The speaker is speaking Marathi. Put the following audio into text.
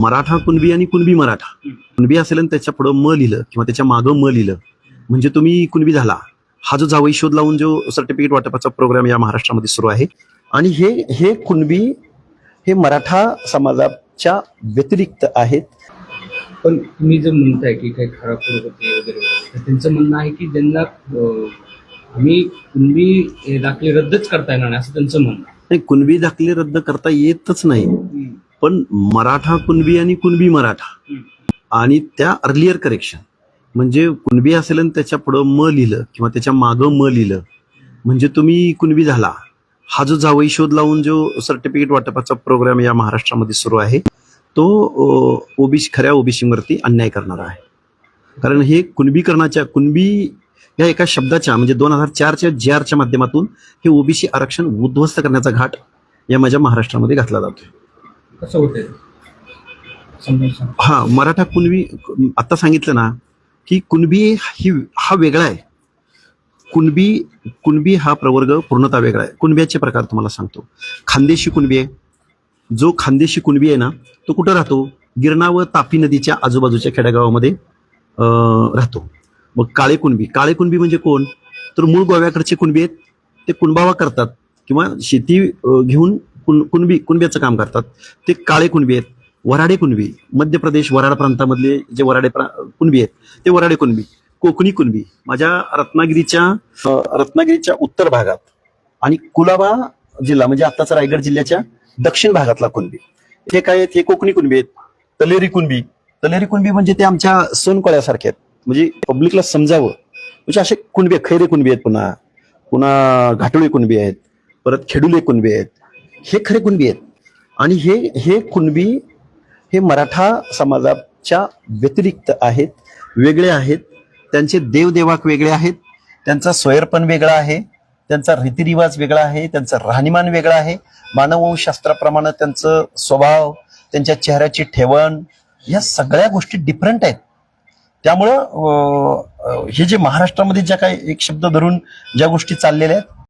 मराठा कुणबी आणि कुणबी मराठा. कुणबी असेल आणि त्याच्या पुढं म लिहिलं किंवा त्याच्या मागं म लिहिलं म्हणजे तुम्ही कुणबी झाला. हा जो जावई शोध लावून जो सर्टिफिकेट वाटपाचा प्रोग्राम या महाराष्ट्रामध्ये सुरू आहे. आणि हे हे कुणबी हे मराठा समाजाच्या व्यतिरिक्त आहेत. पण तुम्ही जर म्हणताय की काही होते वगैरे तर त्यांचं म्हणणं आहे की ज्यांना अं, आम्ही कुणबी दाखले रद्दच करता येणार नाही असं त्यांचं म्हणणं आहे. नाही कुणबी दाखले रद्द करता येतच नाही. पण मराठा कुणबी आणि कुणबी मराठा. आणि त्या अर्लियर करेक्शन म्हणजे कुणबी असेल आणि त्याच्या पुढं म लिहिलं किंवा त्याच्या मागं म लिहिलं म्हणजे तुम्ही कुणबी झाला. हा जो जावई शोध लावून जो सर्टिफिकेट वाटपाचा प्रोग्राम या महाराष्ट्रामध्ये सुरू आहे तो ओबीसी खऱ्या ओबीसीवरती अन्याय करणारा आहे. कारण हे कुणबीकरणाच्या कुणबी या एका शब्दाच्या म्हणजे दोन हजार चारच्या जे आरच्या माध्यमातून हे ओबीसी आरक्षण उद्ध्वस्त करण्याचा घाट या माझ्या महाराष्ट्रामध्ये घातला जातोय. कसं होते समजून हा मराठा कुणबी आता सांगितलं ना की कुणबी ही हा वेगळा आहे. कुणबी कुणबी हा प्रवर्ग पूर्णतः वेगळा आहे. कुणब्याचे प्रकार तुम्हाला सांगतो. खानदेशी कुणबी आहे. जो खानदेशी कुणबी आहे ना तो कुठं राहतो? गिरणा व तापी नदीच्या आजूबाजूच्या खेड्यागावामध्ये राहतो. मग काळे कुणबी. काळे कुणबी म्हणजे कोण? तर मूळ गोव्याकडचे कुणबी आहेत ते कुणबावा करतात. किंवा शेती घेऊन कुण कुणबी कुणब्याचं काम करतात. ते काळे कुणबी आहेत वराडे कुणबी. मध्य प्रदेश वराड प्रांतामधले जे वराडे प्रा कुणबी आहेत ते वराडे कुणबी. कोकणी कुणबी. माझ्या रत्नागिरीच्या रत्नागिरीच्या उत्तर भागात आणि कुलाबा जिल्हा म्हणजे आत्ताचा रायगड जिल्ह्याच्या दक्षिण भागातला कुणबी. हे काय आहेत? हे कोकणी कुणबी आहेत. तलेरी कुणबी. तलेरी कुणबी म्हणजे ते आमच्या सोनकळ्यासारखे आहेत. म्हणजे पब्लिकला समजावं. म्हणजे असे कुणबी खैरे कुणबी आहेत पुन्हा. पुन्हा घाटोळी कुणबी आहेत. परत खेडुले कुणबी आहेत. हे खरे कुणबी आहेत. आणि हे हे कुणबी हे मराठा समाजाच्या व्यतिरिक्त आहेत वेगळे आहेत. त्यांचे देवदेवाक वेगळे आहेत. त्यांचा स्वैरपण वेगळा आहे. त्यांचा रीतिरिवाज वेगळा आहे. त्यांचं राहणीमान वेगळं आहे. मानवशास्त्राप्रमाणे त्यांचं स्वभाव त्यांच्या चेहऱ्याची ठेवण या सगळ्या गोष्टी डिफरंट आहेत. त्यामुळं हे जे महाराष्ट्रामध्ये ज्या काही एक शब्द धरून ज्या गोष्टी चाललेल्या आहेत